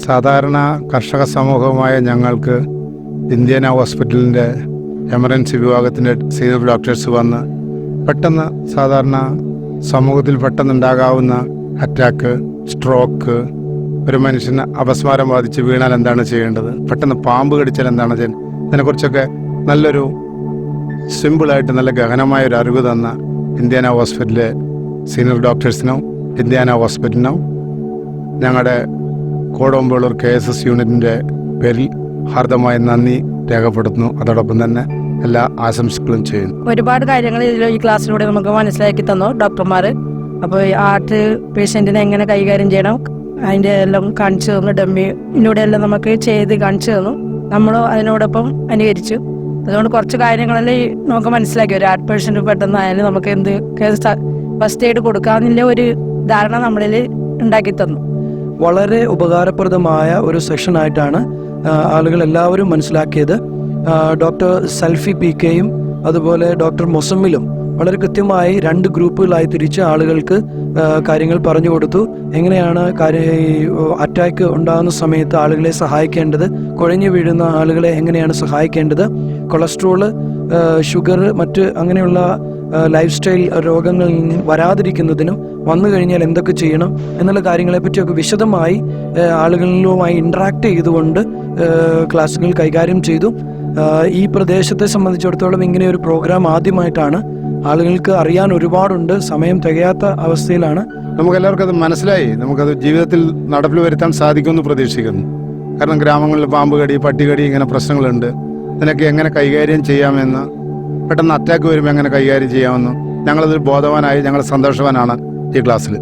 സാധാരണ കർഷക സമൂഹമായ ഞങ്ങൾക്ക് ഇന്ത്യൻ ഹോസ്പിറ്റലിന്റെ എമർജൻസി വിഭാഗത്തിന്റെ സീനിയർ ഡോക്ടേഴ്സ് വന്ന് പെട്ടെന്ന് സാധാരണ സമൂഹത്തിൽ പെട്ടെന്നുണ്ടാകാവുന്ന അറ്റാക്ക് സ്ട്രോക്ക് ഒരു മനുഷ്യന് അപസ്മാരം ബാധിച്ച് വീണാൽ എന്താണ് ചെയ്യേണ്ടത്? പെട്ടെന്ന് പാമ്പ് കടിച്ചാൽ എന്താണ് ചെയ്യുന്നത് ഇതിനെക്കുറിച്ചൊക്കെ നല്ലൊരു സിമ്പിളായിട്ട് നല്ല ഗഹനമായ ഒരു അറിവ് തന്ന ഇന്ത്യാന ഹോസ്പിറ്റലിലെ സീനിയർ ഡോക്ടേഴ്സിനും ഇന്ത്യാന ഹോസ്പിറ്റലിനും ഞങ്ങളുടെ കോടമ്പളൂർ കെ എസ് എസ് യൂണിറ്റിന്റെ പേരിൽ ഹാർദമായ നന്ദി രേഖപ്പെടുത്തുന്നു. അതോടൊപ്പം തന്നെ എല്ലാ ആശംസകളും ചെയ്യുന്നു. ഒരുപാട് കാര്യങ്ങൾ ഇതിൽ ഈ ക്ലാസ്സിലൂടെ നമുക്ക് മനസ്സിലാക്കി തന്നു ഡോക്ടർമാർ അപ്പോൾ ഈ ഹാർട്ട് പേഷ്യന്റിനെ എങ്ങനെ കൈകാര്യം ചെയ്യണം അതിന്റെ എല്ലാം കാണിച്ചു തന്നു ഡമ്മി ഇതിലൂടെ എല്ലാം നമുക്ക് ചെയ്ത് കാണിച്ചു തന്നു നമ്മൾ അതിനോടൊപ്പം അനുകരിച്ചു. അതുകൊണ്ട് കുറച്ച് കാര്യങ്ങളെല്ലാം ഈ നമുക്ക് മനസ്സിലാക്കി. ഒരു ആർട്ട് പേഷ്യന്റ് പെട്ടെന്നായാലും നമുക്ക് എന്ത് ഫസ്റ്റ് എയ്ഡ് കൊടുക്കാമെന്നുള്ള ഒരു ധാരണ നമ്മളിൽ ഉണ്ടാക്കി തന്നു. വളരെ ഉപകാരപ്രദമായ ഒരു സെഷനായിട്ടാണ് ആളുകൾ എല്ലാവരും മനസ്സിലാക്കിയത്. ഡോക്ടർ സെൽഫി പി കെയും അതുപോലെ ഡോക്ടർ മൊസമ്മിലും വളരെ കൃത്യമായി രണ്ട് ഗ്രൂപ്പുകളായി തിരിച്ച് ആളുകൾക്ക് കാര്യങ്ങൾ പറഞ്ഞു കൊടുത്തു. എങ്ങനെയാണ് കാര്യ അറ്റാക്ക് ഉണ്ടാകുന്ന സമയത്ത് ആളുകളെ സഹായിക്കേണ്ടത്? കുഴഞ്ഞു വീഴുന്ന ആളുകളെ എങ്ങനെയാണ് സഹായിക്കേണ്ടത്? കൊളസ്ട്രോൾ ഷുഗർ മറ്റ് അങ്ങനെയുള്ള ലൈഫ് സ്റ്റൈൽ രോഗങ്ങളിൽ നിന്ന് വരാതിരിക്കുന്നതിനും വന്നു കഴിഞ്ഞാൽ എന്തൊക്കെ ചെയ്യണം എന്നുള്ള കാര്യങ്ങളെപ്പറ്റിയൊക്കെ വിശദമായി ആളുകളിലുമായി ഇൻട്രാക്ട് ചെയ്തുകൊണ്ട് ക്ലാസ്സുകൾ കൈകാര്യം ചെയ്തു. ഈ പ്രദേശത്തെ സംബന്ധിച്ചിടത്തോളം ഇങ്ങനെ ഒരു പ്രോഗ്രാം ആദ്യമായിട്ടാണ് ആളുകൾക്ക് അറിയാൻ ഒരുപാടുണ്ട് സമയം തികയാത്ത അവസ്ഥയിലാണ്. നമുക്കെല്ലാവർക്കും അത് മനസ്സിലായി. നമുക്കത് ജീവിതത്തിൽ നടപ്പിൽ വരുത്താൻ സാധിക്കുമെന്ന് പ്രതീക്ഷിക്കുന്നു. കാരണം ഗ്രാമങ്ങളിൽ പാമ്പ് കടി പട്ടികടി ഇങ്ങനെ പ്രശ്നങ്ങളുണ്ട്. അതിനൊക്കെ എങ്ങനെ കൈകാര്യം ചെയ്യാമെന്ന് പെട്ടെന്ന് അറ്റാക്ക് വരുമ്പോൾ എങ്ങനെ കൈകാര്യം ചെയ്യാമെന്ന് ഞങ്ങളതിൽ ബോധവാനായി ഞങ്ങൾ സന്തോഷവാനാണ് ഈ ക്ലാസ്സിൽ